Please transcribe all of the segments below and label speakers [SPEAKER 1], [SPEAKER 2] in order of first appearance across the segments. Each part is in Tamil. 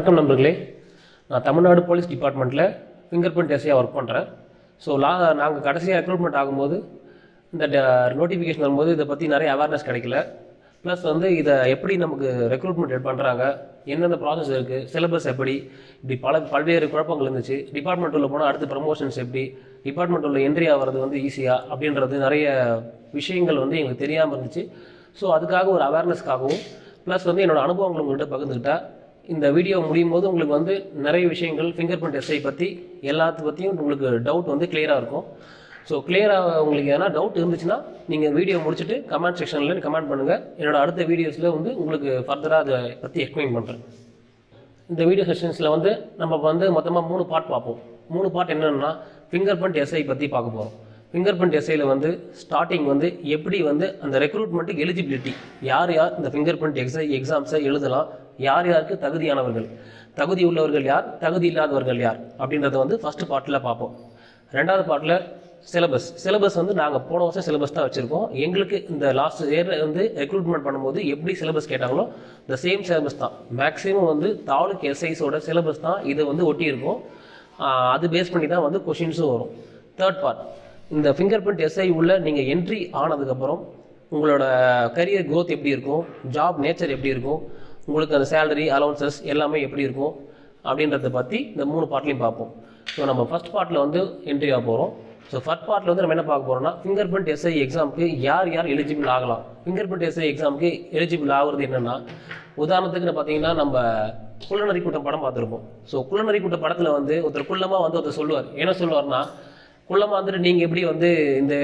[SPEAKER 1] வணக்கம் நண்பர்களே. நான் தமிழ்நாடு போலீஸ் டிபார்ட்மெண்ட்டில் ஃபிங்கர் பிரிண்ட் எஸ்ஐயாக ஒர்க் பண்ணுறேன் ஸோ லா நாங்கள் கடைசியாக ரெக்ரூட்மெண்ட் ஆகும்போது இந்த நோட்டிஃபிகேஷன் வரும்போது இதை பற்றி நிறைய அவேர்னஸ் கிடைக்கல. ப்ளஸ் வந்து இதை எப்படி நமக்கு ரெக்ரூட்மெண்ட் பண்ணுறாங்க என்னென்ன ப்ராசஸ் இருக்குது சிலபஸ் எப்படி இப்படி பல பல்வேறு குழப்பங்கள் இருந்துச்சு. டிபார்ட்மெண்ட் உள்ள போனால் அடுத்து ப்ரமோஷன்ஸ் எப்படி டிபார்ட்மெண்ட் உள்ள என்ட்ரி ஆகிறது வந்து ஈஸியாக அப்படின்றது நிறைய விஷயங்கள் வந்து எங்களுக்கு தெரியாமல் இருந்துச்சு. ஸோ அதுக்காக ஒரு அவேர்னஸ்க்காகவும் ப்ளஸ் வந்து என்னோடய அனுபவங்கள் உங்கள்கிட்ட பகிர்ந்துக்கிட்டா இந்த வீடியோ முடியும் போது உங்களுக்கு வந்து நிறைய விஷயங்கள் ஃபிங்கர் பிரிண்ட் எஸ்ஐ பற்றி எல்லாத்து பற்றியும் உங்களுக்கு டவுட் வந்து கிளியராக இருக்கும். ஸோ கிளியராக உங்களுக்கு எதனா டவுட் இருந்துச்சுன்னா நீங்கள் வீடியோ முடிச்சுட்டு கமெண்ட் செக்ஷனில் கமெண்ட் பண்ணுங்கள் என்னோட அடுத்த வீடியோஸில் வந்து உங்களுக்கு ஃபர்தராக அதை பற்றி எக்ஸ்பிளைன் பண்ணுறேன் இந்த வீடியோ செஷன்ஸில் வந்து நம்ம வந்து மொத்தமாக மூணு பார்ட் பார்ப்போம். மூணு பார்ட் என்னென்னா ஃபிங்கர் பிரிண்ட் எஸ்ஐ பற்றி பார்க்க போகிறோம் ஃபிங்கர் பிரிண்ட் எஸ்ஐயில் வந்து ஸ்டார்டிங் வந்து எப்படி வந்து அந்த ரெக்ரூட்மெண்ட்டுக்கு எலிஜிபிலிட்டி யார் யார் இந்த ஃபிங்கர் பிரிண்ட் எக்ஸை எக்ஸாம்ஸை எழுதலாம்? யார் யாருக்கு தகுதியானவர்கள்? தகுதி உள்ளவர்கள் யார்? தகுதி இல்லாதவர்கள் யார்? அப்படின்றத வந்து ஃபஸ்ட்டு பார்ட்டில் பார்ப்போம். ரெண்டாவது பார்ட்டில் சிலபஸ் சிலபஸ் வந்து நாங்கள் போன வருஷம் சிலபஸ் தான் வச்சுருக்கோம். எங்களுக்கு இந்த லாஸ்ட் இயர் வந்து ரெக்ரூட்மெண்ட் பண்ணும்போது எப்படி சிலபஸ் கேட்டாங்களோ இந்த சேம் சிலபஸ் தான். மேக்ஸிமம் வந்து தாலுக் எஸ்ஐஸோட சிலபஸ் தான் இது வந்து ஒட்டி இருக்கும் அது பேஸ் பண்ணி தான் வந்து கொஷின்ஸும் வரும். தேர்ட் பார்ட் இந்த ஃபிங்கர் பிரிண்ட் எஸ்ஐ உள்ள நீங்கள் என்ட்ரி ஆனதுக்கப்புறம் உங்களோட கரியர் க்ரோத் எப்படி இருக்கும்? ஜாப் நேச்சர் எப்படி இருக்கும்? உங்களுக்கு அந்த சேலரி அலவன்சஸ் எல்லாமே எப்படி இருக்கும்? அப்படின்றத பற்றி இந்த மூணு பார்ட்லையும் பார்ப்போம். ஸோ நம்ம ஃபர்ஸ்ட் பார்ட்டில் வந்து என்ட்ரி ஆக போகிறோம் ஸோ ஃபர்ஸ்ட் பார்ட்டில் வந்து நம்ம என்ன பார்க்க போகிறோம்னா ஃபிங்கர் பிரிண்ட் எஸ்ஐ எக்ஸாமுக்கு யார் யார் எலிஜிபிள் ஆகலாம்? ஃபிங்கர் பிரிண்ட் எஸ்ஐ எக்ஸாமுக்கு எலிஜிபிள் ஆகுறது என்னென்னா உதாரணத்துக்கு பார்த்தீங்கன்னா நம்ம குள்ளநரி கூட்டம் படம் பார்த்துருப்போம். ஸோ குள்ளநரி கூட்டம் படத்தில் வந்து ஒருத்தர் குள்ளமாக வந்து ஒருத்தர் சொல்லுவார். என்ன சொல்லுவார்னா குள்ளமாக வந்துட்டு நீங்கள் எப்படி வந்து இந்த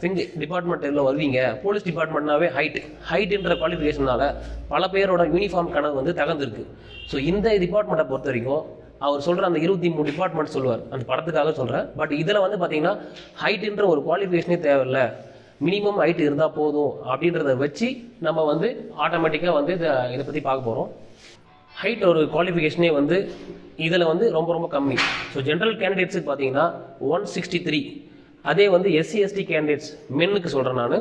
[SPEAKER 1] ஃபிங் டிபார்ட்மெண்ட்டில் வருவீங்க? போலீஸ் டிபார்ட்மெண்ட்னாவே ஹைட் ஹைட்டுன்ற குவாலிஃபிகேஷனால பல பேரோட யூனிஃபார்ம் கனவு வந்து தகர்ந்துருக்கு. ஸோ இந்த டிபார்ட்மெண்ட்டை பொறுத்த வரைக்கும் அவர் சொல்கிற அந்த இருபத்தி மூணு டிபார்ட்மெண்ட் சொல்லுவார். அந்த படத்துக்காக சொல்கிறேன் பட் இதில் வந்து பார்த்தீங்கன்னா ஹைட்டுன்ற ஒரு குவாலிஃபிகேஷனே தேவையில்ல. மினிமம் ஹைட் இருந்தால் போதும் அப்படின்றத வச்சு நம்ம வந்து ஆட்டோமேட்டிக்காக வந்து இதை இதை பற்றி பார்க்க போகிறோம் ஹைட் ஒரு குவாலிஃபிகேஷனே வந்து இதில் வந்து ரொம்ப ரொம்ப கம்மி. ஸோ ஜென்ரல் கேண்டிடேட்ஸுக்கு பார்த்தீங்கன்னா ஒன் சிக்ஸ்டி த்ரீ அதே வந்து எஸ்சி எஸ்டி கேண்டிடேட்ஸ் மென்னுக்கு சொல்கிறேன் நான்.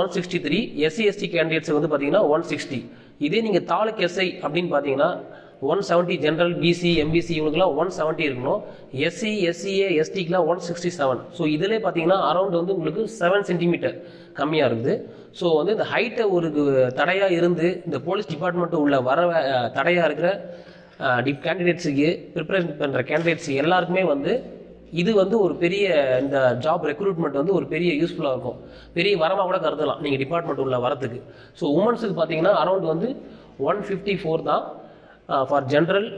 [SPEAKER 1] One sixty three SC ST candidates வந்து பார்த்தீங்கன்னா ஒன் சிக்ஸ்டி இதே நீங்கள் தாலுக் எஸ்ஐ அப்படின்னு பார்த்தீங்கன்னா one seventy general BC MBC இவங்களுக்குலாம் ஒன் செவன்ட்டி இருக்கணும். எஸ்சி எஸ்சிஏ எஸ்டிக்கெலாம் ஒன் சிக்ஸ்டி செவன் ஸோ இதிலே பார்த்தீங்கன்னா அரௌண்ட் வந்து உங்களுக்கு செவன் சென்டிமீட்டர் கம்மியாக இருக்குது. ஸோ வந்து இந்த ஹைட்டை ஒரு தடையாக இருந்து இந்த போலீஸ் டிபார்ட்மெண்ட்டு உள்ள வர தடையாக இருக்கிற டிப் கேண்டிடேட்ஸுக்கு ப்ரிப்பரேஷன் பண்ணுற கேண்டிடேட்ஸ் எல்லாருக்குமே வந்து இது வந்து ஒரு பெரிய இந்த ஜாப் ரெக்ரூட்மெண்ட் வந்து ஒரு பெரிய யூஸ்ஃபுல்லாக இருக்கும். பெரிய வரமாக கூட கருதலாம் நீங்கள் டிபார்ட்மெண்ட் உள்ள வரத்துக்கு. ஸோ உமன்ஸுக்கு பார்த்தீங்கன்னா அரௌண்ட் வந்து ஒன் ஃபிஃப்டி ஃபோர் தான் ஃபார் ஜென்ரல்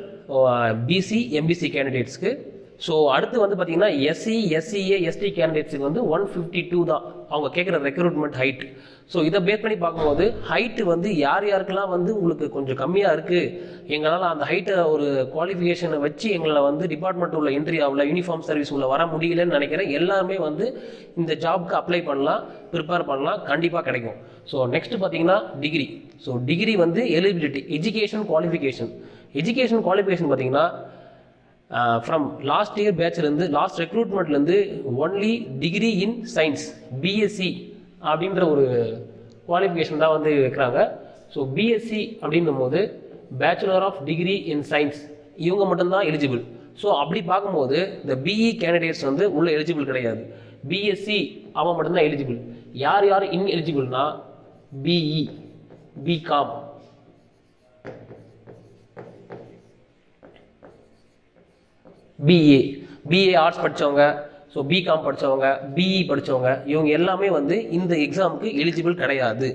[SPEAKER 1] பிசி எம்பிசி கேண்டிடேட்ஸ்க்கு ஸோ அடுத்து வந்து பார்த்தீங்கன்னா எஸ்சி எஸ்சிஏ எஸ்டி கேண்டிடேட்ஸுக்கு வந்து ஒன் ஃபிஃப்டி டூ தான். அவங்க கேட்குற ரெக்ரூட்மெண்ட் ஹைட் ஸோ இதை பேஸ் பண்ணி பார்க்கும்போது ஹைட்டு வந்து யார் யாருக்கெல்லாம் வந்து உங்களுக்கு கொஞ்சம் கம்மியாக இருக்குது எங்களால் அந்த ஹைட்டை ஒரு குவாலிஃபிகேஷனை வச்சு எங்களை வந்து டிபார்ட்மெண்ட் உள்ள என்ட்ரி ஆகல யூனிஃபார்ம் சர்வீஸ் உள்ள வர முடியலன்னு நினைக்கிறேன் எல்லாருமே வந்து இந்த ஜாப்க்கு அப்ளை பண்ணலாம் ப்ரிப்பேர் பண்ணலாம் கண்டிப்பாக கிடைக்கும். ஸோ நெக்ஸ்ட் பார்த்தீங்கன்னா டிகிரி ஸோ டிகிரி வந்து eligibility education qualification education qualification பார்த்தீங்கன்னா ஃப்ரம் லாஸ்ட் இயர் பேட்ச்லேருந்து last ரெக்ரூட்மெண்ட்லேருந்து only degree in science BSc அப்படின்ற ஒரு குவாலிஃபிகேஷன் தான் வந்து வைக்கிறாங்க ஸோ பிஎஸ்சி அப்படின்னும் போது bachelor of degree in science இவங்க மட்டும்தான் எலிஜிபிள் ஸோ அப்படி பார்க்கும்போது இந்த பிஇ கேண்டிடேட்ஸ் வந்து உள்ள எலிஜிபிள் கிடையாது. பிஎஸ்சி அவன் மட்டும்தான் எலிஜிபிள் யார் யார் இன் எலிஜிபிள்னா BE BCom BA BA arts படித்தவங்க ஸோ பிகாம் படித்தவங்க பிஇ படித்தவங்க இவங்க எல்லாமே வந்து இந்த எக்ஸாமுக்கு எலிஜிபிள் கிடையாது.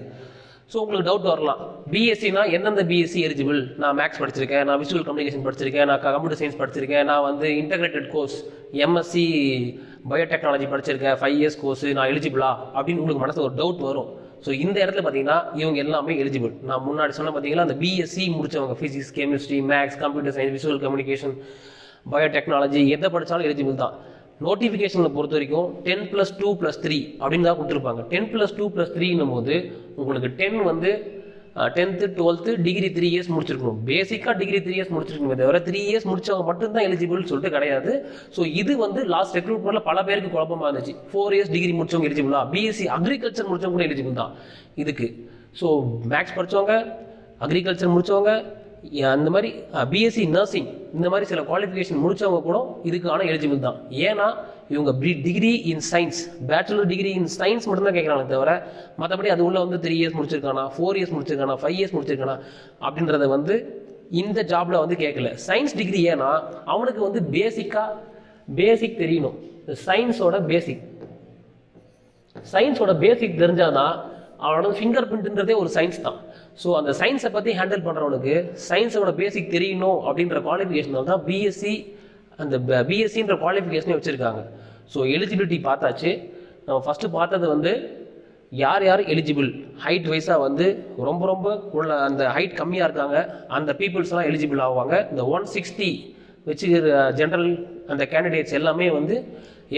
[SPEAKER 1] ஸோ உங்களுக்கு டவுட் வரலாம். பிஎஸ்சினா எந்தெந்த பிஎஸ்சி எலிஜிபிள் நான் மேக்ஸ் படிச்சிருக்கேன் நான் விசுவல் கம்யூனிகேஷன் படிச்சிருக்கேன் நான் கம்ப்யூட்டர் சயின்ஸ் படிச்சிருக்கேன் நான் வந்து இன்டகிரேட்டட் கோர்ஸ் எம்எஸ்சி பயோடெக்னாலஜி படிச்சிருக்கேன் ஃபைவ் இயர்ஸ் கோர்ஸ் நான் எலிஜிபிளா அப்படின்னு உங்களுக்கு மனசில் ஒரு டவுட் வரும். ஸோ இந்த இடத்துல பார்த்தீங்கன்னா இவங்க எல்லாமே எலிஜிபிள் நான் முன்னாடி சொன்ன பார்த்தீங்கன்னா அந்த பிஎஸ்சி முடிச்சவங்க physics chemistry maths computer science visual communication biotechnology எதை படித்தாலும் எலிஜிபிள் தான். நோட்டிஃபிகேஷனில் பொறுத்த வரைக்கும் ten plus two plus three அப்படின்னு தான் கொடுத்துருப்பாங்க. டென் ப்ளஸ் டூ ப்ளஸ் த்ரீன்னும் போது உங்களுக்கு டென் வந்து tenth twelfth degree three years முடிச்சிருக்கணும். பேசிக்காக டிகிரி த்ரீ இயர்ஸ் முடிச்சிருக்கணும் தவிர த்ரீ இயர்ஸ் முடிச்சவங்க மட்டும்தான் எலிஜிபிள் சொல்லிட்டு கிடையாது. ஸோ இது வந்து லாஸ்ட் ரெக்ரூட்மெண்ட்ல பல பேருக்கு குழப்பமாக இருந்துச்சு. ஃபோர் இயர்ஸ் டிகிரி முடிச்சவங்க எலிஜிபிளா பிஎஸ்சி அக்ரிகல்ச்சர் முடிச்சவங்க கூட எலிஜிபிள் தான். இதுக்கு. ஸோ மேக்ஸ் படித்தவங்க அக்ரிகல்ச்சர் முடித்தவங்க அந்த மாதிரி பிஎஸ்சி நர்சிங் இந்த மாதிரி சில குவாலிஃபிகேஷன் முடிச்சவங்க கூட இதுக்கான எலிஜிபிள் தான். ஏன்னா இவங்க degree in science bachelor degree in science மட்டும்தான் கேட்குறாங்க தவிர மற்றபடி அது உள்ள வந்து த்ரீ இயர்ஸ் முடிச்சிருக்கானா ஃபோர் இயர்ஸ் முடிச்சிருக்கானா ஃபைவ் இயர்ஸ் முடிச்சிருக்கானா அப்படின்றத வந்து இந்த ஜாப்ல வந்து கேட்கல சயின்ஸ் டிகிரி ஏன்னா அவனுக்கு வந்து பேசிக்காக பேசிக் தெரியணும். சயின்ஸோட பேசிக் சயின்ஸோட பேசிக் தெரிஞ்சாதான் அவனோட ஃபிங்கர் பிரிண்ட்ன்றதே ஒரு சயின்ஸ் தான். ஸோ அந்த சயின்ஸை பற்றி ஹேண்டில் பண்ணுறவனுக்கு சயின்ஸோட பேசிக் தெரியணும் அப்படின்ற குவாலிஃபிகேஷனால் தான் பிஎஸ்சி அந்த பிஎஸ்சின்ற குவாலிஃபிகேஷனே வச்சுருக்காங்க. ஸோ எலிஜிபிலிட்டி பார்த்தாச்சு. நம்ம ஃபஸ்ட்டு பார்த்தது வந்து யார் யார் எலிஜிபிள் ஹைட் வைஸாக வந்து ரொம்ப ரொம்ப உள்ள அந்த ஹைட் கம்மியாக இருக்காங்க. அந்த பீப்புள்ஸ்லாம் எலிஜிபிள் ஆவாங்க. இந்த ஒன் சிக்ஸ்டி வச்சு ஜென்ரல் அந்த கேண்டிடேட்ஸ் எல்லாமே வந்து